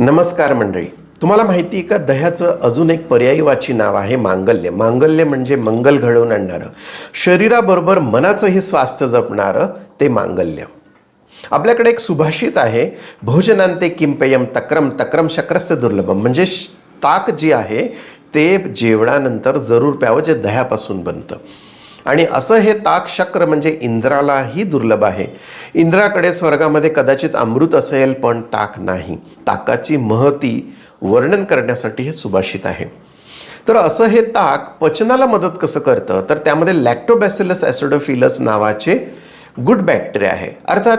नमस्कार मंडळी. तुम्हाला माहिती आहे का? दह्याचं अजून एक पर्यायीवाची नाव आहे मांगल्य. मांगल्य म्हणजे मंगल घडवून आणणारं. शरीराबरोबर मनाचंही स्वास्थ्य जपणारं ते मांगल्य. आपल्याकडे एक सुभाषित आहे भोजनांते किंपेयम तक्रम तक्रम शक्रस्य दुर्लभम म्हणजे ताक जी आहे ते जेवणानंतर जरूर प्यावं जे दह्यापासून बनतं. आणि असं हे ताक शक्र म्हणजे इंद्रालाही दुर्लभ आहे. इंद्राकडे स्वर्गामध्ये कदाचित अमृत असेल पण ताक नाही. ताकाची महती वर्णन करण्यासाठी हे सुभाषित आहे. तर असं हे ताक पचनाला मदत कसं करतं? तर त्यामध्ये लॅक्टोबॅसिलस ॲसिडोफिलस नावाचे गुड बॅक्टेरिया आहे. अर्थात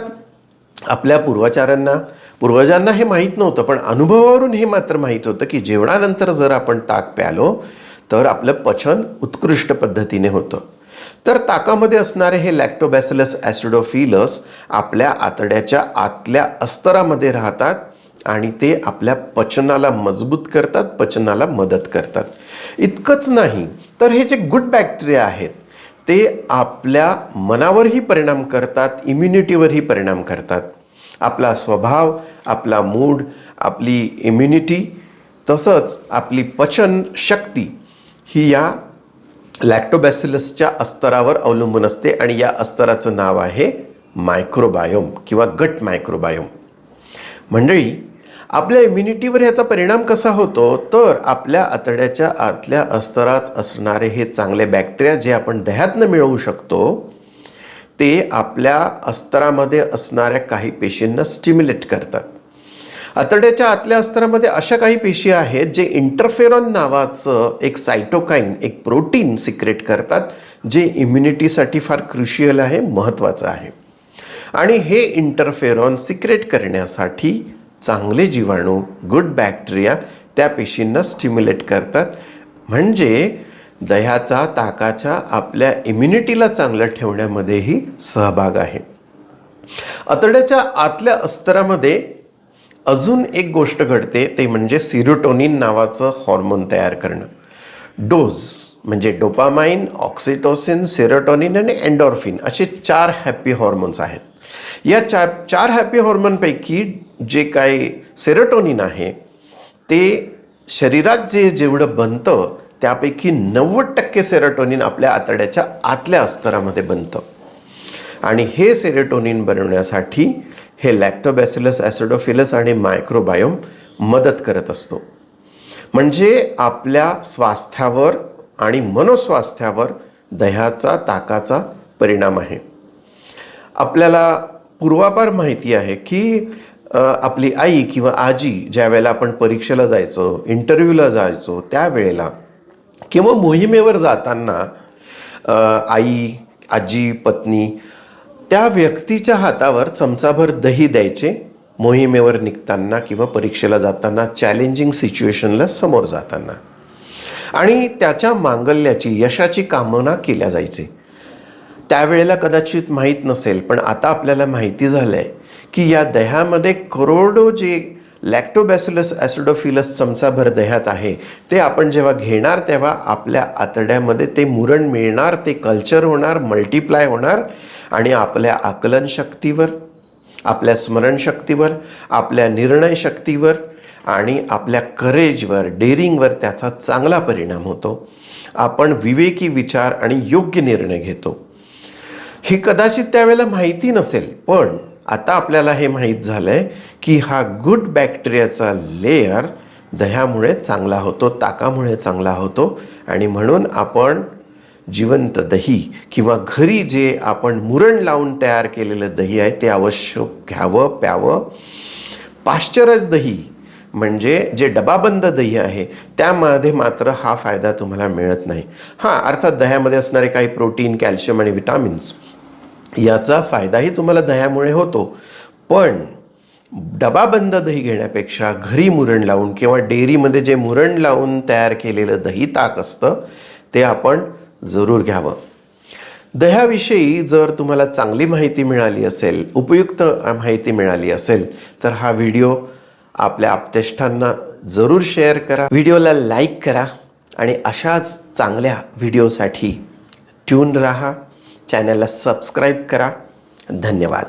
आपल्या पूर्वाचारांना पूर्वजांना हे माहीत नव्हतं पण अनुभवावरून हे मात्र माहीत होतं की जेवणानंतर जर आपण ताक प्यालो तर आपलं पचन उत्कृष्ट पद्धतीने होतं. तर ताकामध्ये असणारे हे लॅक्टोबॅसिलस ॲसिडोफिलस आपल्या आतड्याच्या आतल्या अस्तरामध्ये राहतात आणि ते आपल्या पचनाला मजबूत करतात पचनाला मदत करतात. इतकंच नाही तर हे जे गुड बॅक्टेरिया आहेत ते आपल्या मनावरही परिणाम करतात इम्युनिटीवरही परिणाम करतात. आपला स्वभाव आपला मूड आपली इम्युनिटी तसंच आपली पचन शक्ती ही या लॅक्टोबॅसिलसच्या अस्तरावर अवलंबून असते आणि या अस्तराचं नाव आहे मायक्रोबायोम किंवा गट मायक्रोबायोम. मंडळी आपल्या इम्युनिटीवर याचा परिणाम कसा होतो? तर आपल्या आतड्याच्या आतल्या अस्तरात असणारे हे चांगले बॅक्टेरिया जे आपण दह्यातनं मिळवू शकतो ते आपल्या अस्तरामध्ये असणाऱ्या काही पेशींना स्टिम्युलेट करतात. आतड्याच्या आतल्या अस्तरामध्ये अशा काही पेशी आहेत जे इंटरफेरॉन नावाचं एक सायटोकाईन एक प्रोटीन सिक्रेट करतात जे इम्युनिटीसाठी फार क्रुशियल आहे महत्त्वाचं आहे. आणि हे इंटरफेरॉन सिक्रेट करण्यासाठी चांगले जीवाणू गुड बॅक्टेरिया त्या पेशींना स्टिम्युलेट करतात. म्हणजे दह्याचा ताकाच्या आपल्या इम्युनिटीला चांगलं ठेवण्यामध्येही सहभाग आहे. आतड्याच्या आतल्या अस्तरामध्ये अजून एक गोष्ट घडते ते म्हणजे सिरोटोनिन नावाचं हॉर्मोन तयार करणं. डोज म्हणजे डोपामाइन ऑक्सिटोसिन सेरोटोनिन आणि अँडॉर्फिन असे चार हॅपी हॉर्मोन्स आहेत. या चा चार हॅपी हॉर्मोनपैकी जे काही सेरोटोनिन आहे ते शरीरात जे जेवढं बनतं त्यापैकी नव्वद टक्के सेरोटोनिन आपल्या आतड्याच्या आतल्या अस्तरामध्ये बनतं. आणि हे सेरोटोनिन बनवण्यासाठी हे लॅक्टोबॅसिलस ॲसिडोफिलस आणि मायक्रोबायोम मदत करत असतो. म्हणजे आपल्या स्वास्थ्यावर आणि मनोस्वास्थ्यावर दह्याचा ताकाचा परिणाम आहे. आपल्याला पूर्वापार माहिती आहे की आपली आई किंवा आजी ज्या वेळेला आपण परीक्षेला जायचो इंटरव्ह्यूला जायचो त्यावेळेला किंवा मोहिमेवर जाताना आई आजी पत्नी त्या व्यक्तीच्या हातावर चमचाभर दही द्यायचे मोहिमेवर निघताना किंवा परीक्षेला जाताना चॅलेंजिंग सिच्युएशनला समोर जाताना. आणि त्याच्या मांगल्याची यशाची कामना केल्या जायचे. त्यावेळेला कदाचित माहीत नसेल पण आता आपल्याला माहिती झालं आहे की या दह्यामध्ये करोडो जे लॅक्टोबॅसिलस ॲसिडोफिलस चमचाभर दह्यात आहे ते आपण जेव्हा घेणार तेव्हा आपल्या आतड्यामध्ये ते मुरण मिळणार ते कल्चर होणार मल्टिप्लाय होणार आणि आपल्या आकलन शक्तीवर आपल्या स्मरणशक्तीवर आपल्या निर्णय शक्तीवर आणि आपल्या करेजवर डेअरिंगवर त्याचा चांगला परिणाम होतो. आपण विवेकी विचार आणि योग्य निर्णय घेतो. हे कदाचित त्यावेळेला माहिती नसेल पण आता आपल्याला हे माहीत झालं आहे की हा गुड बॅक्टेरियाचा लेयर दह्यामुळे चांगला होतो ताकामुळे चांगला होतो आणि म्हणून आपण जिवंत दही किंवा घरी जे आपण मुरण लावून तयार केलेलं दही आहे ते अवश्य घ्यावं प्यावं. पाश्चरच दही म्हणजे जे डबाबंद दही आहे त्यामध्ये मात्र हा फायदा तुम्हाला मिळत नाही. हां अर्थात दह्यामध्ये असणारे काही प्रोटीन कॅल्शियम आणि विटामिन्स याचा फायदाही तुम्हाला दह्यामुळे होतो. पण डबाबंद दही घेण्यापेक्षा घरी मुरण लावून किंवा डेअरीमध्ये जे मुरण लावून तयार केलेलं दही ताक असतं ते आपण जरूर घ्यावं. दह्याविषयी जर तुम्हाला चांगली माहिती मिळाली असेल उपयुक्त माहिती मिळाली असेल तर हा व्हिडिओ आपल्या आपतेष्टांना जरूर शेअर करा. व्हिडिओला लाईक करा आणि अशाच चांगल्या व्हिडिओसाठी ट्यून राहा. चॅनलला सबस्क्राईब करा. धन्यवाद.